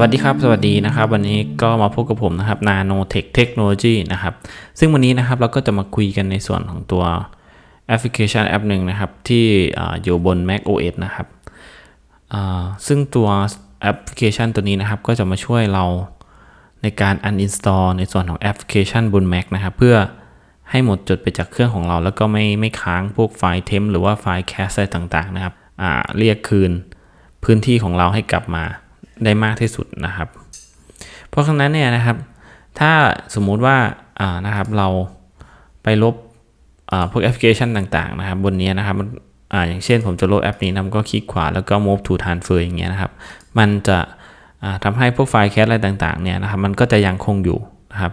วัสดีครับ สวัสดีนะครับ วันนี้ก็มาพบกับผมนะครับ Nano Tech Technology นะครับ ซึ่งวันนี้นะครับเราก็จะมาคุยกันในส่วนของตัวแอปพลิเคชันแอปหนึ่งนะครับ ที่อยู่บน Mac OS นะครับซึ่งตัวแอปพลิเคชันตัวนี้นะครับ ก็จะมาช่วยเราในการ uninstall ในส่วนของแอปพลิเคชันบน Mac นะครับ เพื่อให้หมดจดไปจากเครื่องของเรา แล้วก็ไม่ไม่ค้างพวกไฟล์เทมหรือว่าไฟล์แคสอะไรต่างๆนะครับเรียกคืนพื้นที่ของเราให้กลับมา ได้มากที่สุดนะครับ เพราะฉะนั้นเนี่ยนะครับ ถ้าสมมุติว่าอ่านะครับเราไปลบอ่าพวกแอปพลิเคชันต่างๆนะครับ บนนี้นะครับอ่าอย่างเช่นผมจะลบแอปนี้นะก็คลิกขวาแล้วก็ move to transfer อย่างเงี้ยนะครับ มันจะอ่าทำให้พวกไฟล์แคสอะไรต่างๆเนี่ยนะครับมันก็จะยังคงอยู่นะครับ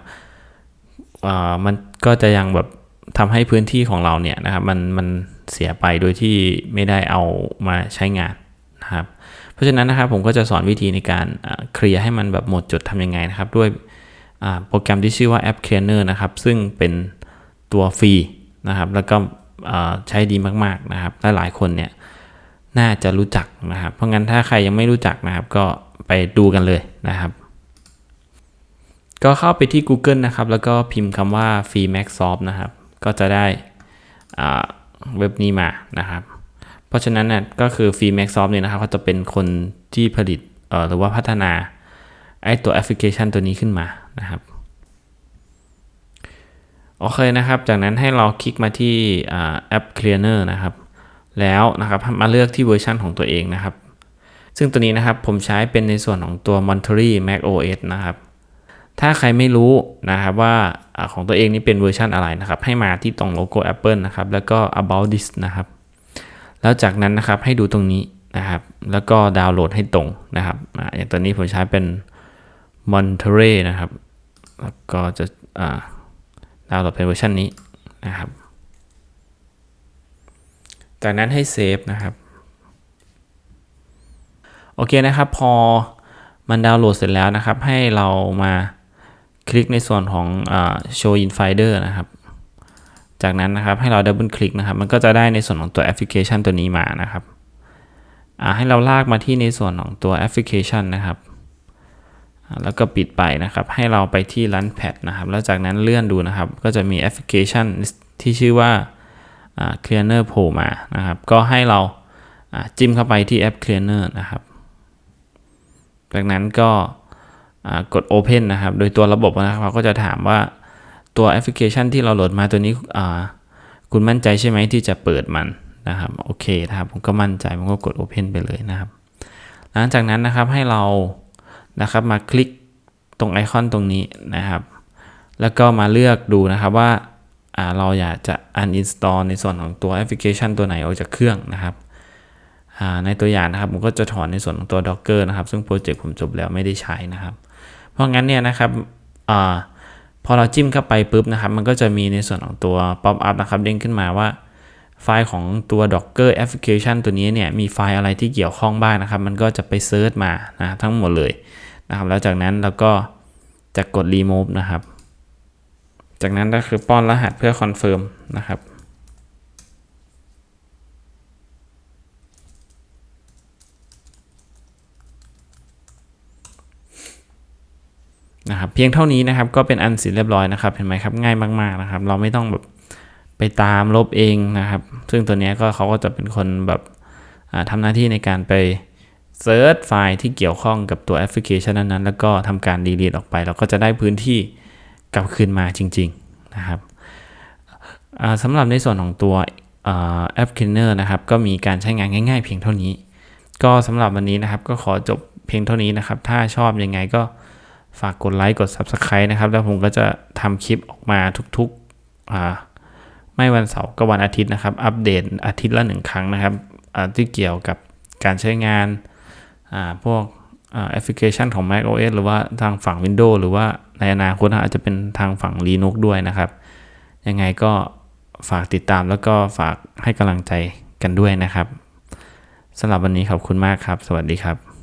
อ่ามันก็จะยังแบบทำให้พื้นที่ของเราเนี่ยนะครับมันมันเสียไปโดยที่ไม่ได้เอามาใช้งานนะครับ เพราะฉะนั้นนะครับผมก็จะสอนวิธีในการเคลียร์ให้มันแบบหมดจดทำยังไงนะครับ ด้วยโปรแกรมที่ชื่อว่า App Cleaner นะครับ ซึ่งเป็นตัวฟรีนะครับ แล้วก็ใช้ดีมากๆนะครับหลายคนเนี่ยน่าจะรู้จักนะครับ เพราะงั้นถ้าใครยังไม่รู้จักนะครับ ก็ไปดูกันเลยนะครับ ก็เข้าไปที่ Google นะครับ แล้วก็พิมพ์คำว่า free mac soft นะครับ ก็จะได้เว็บนี้มานะครับ ราะฉะนั้นน่ะก็คือ f r e e m a x s o f t เนี่ยนะครับเขาจะเป็นคนที่ผลิตเอ่อหรือว่าพัฒนาไอตัวแอปพลิเคชันตัวนี้ขึ้นมานะครับโอเคนะครับ จากนั้นให้เราคลิกมาที่แอป Cleaner นะครับ แล้วนะครับมาเลือกที่เวอร์ชันของตัวเองนะครับ ซึ่งตัวนี้นะครับผมใช้เป็นในส่วนของตัว Monterey Mac OS นะครับ ถ้าใครไม่รู้นะครับว่าอาของตัวเองนี่เป็นเวอร์ชันอะไรนะครับ ให้มาที่ตรงโลโก้ Apple นะครับ แล้วก็ about this นะครับ แล้วจากนั้นนะครับให้ดูตรงนี้นะครับ แล้วก็ดาวน์โหลดให้ตรงนะครับอย่างตัวนี้ผมใช้เป็น Monterey นะครับ แล้วก็จะดาวน์โหลดเป็นเวอร์ชันนี้นะครับ จากนั้นให้เซฟนะครับ โอเคนะครับ พอมันดาวน์โหลดเสร็จแล้วนะครับ ให้เรามาคลิกในส่วนของอ show in folder นะครับ จากนั้นนะครับให้เราดับเบิลคลิกนะครับมันก็จะได้ในส่วนของตัวแอปพลิเคชันตัวนี้มานะครับให้เราลากมาที่ในส่วนของตัวแอปพลิเคชันนะครับแล้วก็ปิดไปนะครับ ให้เราไปที่ Run Pad นะครับ แล้วจากนั้นเลื่อนดูนะครับ ก็จะมีแอปพลิเคชันที่ชื่อว่า Cleaner โผล่มานะครับ ก็ให้เราจิ้มเข้าไปที่แอป Cleaner นะครับ จากนั้นก็กด Open นะครับ โดยตัวระบบนะครับเขาก็จะถามว่า ตัวแอปพลิเคชันที่เราโหลดมาตัวนี้คุณมั่นใจใช่ไหมที่จะเปิดมันนะครับโอเคนะครับผมก็มั่นใจผมก็กด Open ไปเลยนะครับ หลังจากนั้นนะครับให้เรานะครับมาคลิกตรงไอคอนตรงนี้นะครับ แล้วก็มาเลือกดูนะครับว่าเราอยากจะ uninstall ในส่วนของตัวแอปพลิเคชันตัวไหนออกจากเครื่องนะครับในตัวอย่างนะครับผมก็จะถอนในส่วนของตัว Docker นะครับ ซึ่งโปรเจกต์ผมจบแล้วไม่ได้ใช้นะครับ เพราะงั้นเนี่ยนะครับ พอเราจิ้มเข้าไปปุ๊บนะครับ มันก็จะมีในส่วนของตัว pop up นะครับเด้งขึ้นมาว่า ไฟล์ของตัว Docker application ตัวนี้เนี่ย มีไฟล์อะไรที่เกี่ยวข้องบ้างนะครับ มันก็จะไปเซิร์ชมานะทั้งหมดเลยนะครับ แล้วจากนั้นเราก็จะกด remove นะครับ จากนั้นก็คือป้อนรหัสเพื่อคอนเฟิร์มนะครับ นะครับเพียงเท่านี้นะครับก็เป็นอันเสร็จเรียบร้อยนะครับเห็นไหมครับง่ายมากๆนะครับ เราไม่ต้องแบบไปตามลบเองนะครับ ซึ่งตัวนี้ก็เขาก็จะเป็นคนแบบทำหน้าที่ในการไปเซิร์ชไฟล์ที่เกี่ยวข้องกับตัวแอปพลิเคชันนั้นๆ แล้วก็ทำการดีลีทออกไป เราก็จะได้พื้นที่กลับคืนมาจริง ๆนะครับสำหรับในส่วนของตัวแอป Cleaner นะครับ ก็มีการใช้งานง่าย ๆ เพียงเท่านี้ ก็สำหรับวันนี้นะครับก็ขอจบเพียงเท่านี้นะครับ ถ้าชอบยังไงก็ ฝากกดไลค์กด Subscribe นะครับ แล้วผมก็จะทำคลิปออกมาทุกๆ ไม่วันเสาร์ก็วันอาทิตย์นะครับ อัปเดตอาทิตย์ละหนึ่งครั้งนะครับที่เกี่ยวกับการใช้งานพวกแอปพลิเคชันของ Mac OS หรือว่าทางฝั่ง Windows หรือว่าในอนาคตอาจจะเป็นทางฝั่ง Linux ด้วยนะครับ ยังไงก็ฝากติดตามแล้วก็ฝากให้กำลังใจกันด้วยนะครับสำหรับวันนี้ขอบคุณมากครับ สวัสดีครับ